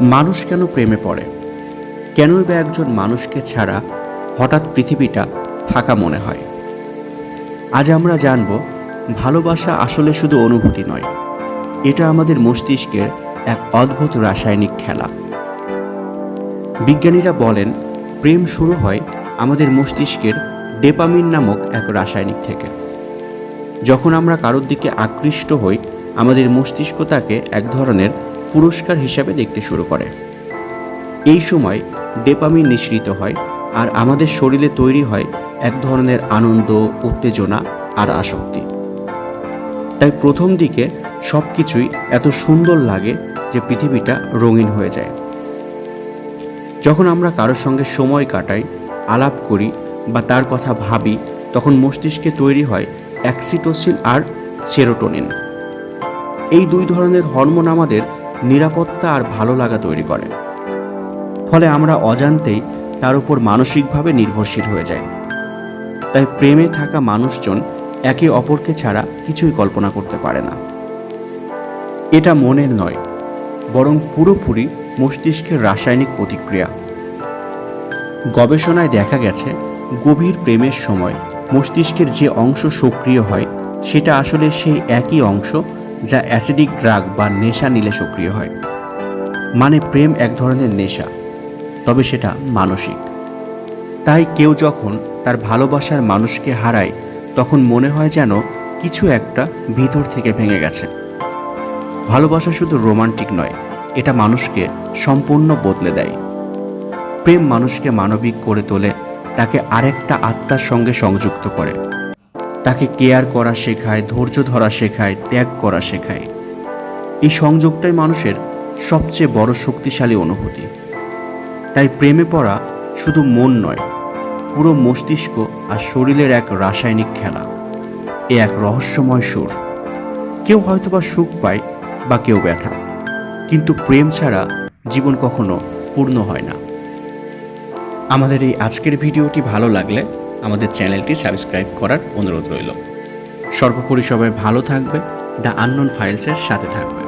মানুষ কেন প্রেমে পড়ে? কেনই বা একজন মানুষকে ছাড়া হঠাৎ পৃথিবীটা ফাঁকা মনে হয়? আজ আমরা জানব, ভালোবাসা আসলে শুধু অনুভূতি নয়, এটা আমাদের মস্তিষ্কের এক অদ্ভুত রাসায়নিক খেলা। বিজ্ঞানীরা বলেন, প্রেম শুরু হয় আমাদের মস্তিষ্কের ডেপামিন নামক এক রাসায়নিক থেকে। যখন আমরা কারোর দিকে আকৃষ্ট হই, আমাদের মস্তিষ্ক তাকে এক ধরনের পুরস্কার হিসাবে দেখতে শুরু করে। এই সময় ডেপামিন নিঃসৃত হয় আর আমাদের শরীরে তৈরি হয় এক ধরনের আনন্দ, উত্তেজনা আর আসক্তি। তাই প্রথম দিকে সব কিছুই এত সুন্দর লাগে যে পৃথিবীটা রঙিন হয়ে যায়। যখন আমরা কারোর সঙ্গে সময় কাটাই, আলাপ করি বা তার কথা ভাবি, তখন মস্তিষ্কে তৈরি হয় অ্যাক্সিটোসিন আর সেরোটোনিন। এই দুই ধরনের হরমোন আমাদের নিরাপত্তা আর ভালো লাগা তৈরি করে। ফলে আমরা অজান্তেই তার উপর মানসিকভাবে নির্ভরশীল হয়ে যাই। তাই প্রেমে থাকা মানুষজন একে অপরকে ছাড়া কিছুই কল্পনা করতে পারে না। এটা মনের নয়, বরং পুরোপুরি মস্তিষ্কের রাসায়নিক প্রতিক্রিয়া। গবেষণায় দেখা গেছে, গভীর প্রেমের সময় মস্তিষ্কের যে অংশ সক্রিয় হয়, সেটা আসলে সেই একই অংশ যা অ্যাসিডিক ড্রাগ বা নেশা নিলে সক্রিয় হয়। মানে প্রেম এক ধরনের নেশা, তবে সেটা মানসিক। তাই কেউ যখন তার ভালোবাসার মানুষকে হারায়, তখন মনে হয় যেন কিছু একটা ভিতর থেকে ভেঙে গেছে। ভালোবাসা শুধু রোমান্টিক নয়, এটা মানুষকে সম্পূর্ণ বদলে দেয়। প্রেম মানুষকে মানবিক করে তোলে, তাকে আরেকটা আত্মার সঙ্গে সংযুক্ত করে। তাকে কেয়ার করা শেখায়, ধৈর্য ধরা শেখায়, ত্যাগ করা শেখায়। এই সংযোগটাই মানুষের সবচেয়ে বড় শক্তিশালী অনুভূতি। তাই প্রেমে পড়া শুধু মন নয়, পুরো মস্তিষ্ক আর শরীরের এক রাসায়নিক খেলা, এ এক রহস্যময় সুর। কেউ হয়তোবা সুখ পায় বা কেউ ব্যথা, কিন্তু প্রেম ছাড়া জীবন কখনো পূর্ণ হয় না। আমাদের এই আজকের ভিডিওটি ভালো লাগলে আমাদের চ্যানেলটি সাবস্ক্রাইব করার অনুরোধ রইল। সর্বোপরি সবাই ভালো থাকবে, দ্য আননোন ফাইলসের সাথে থাকবে।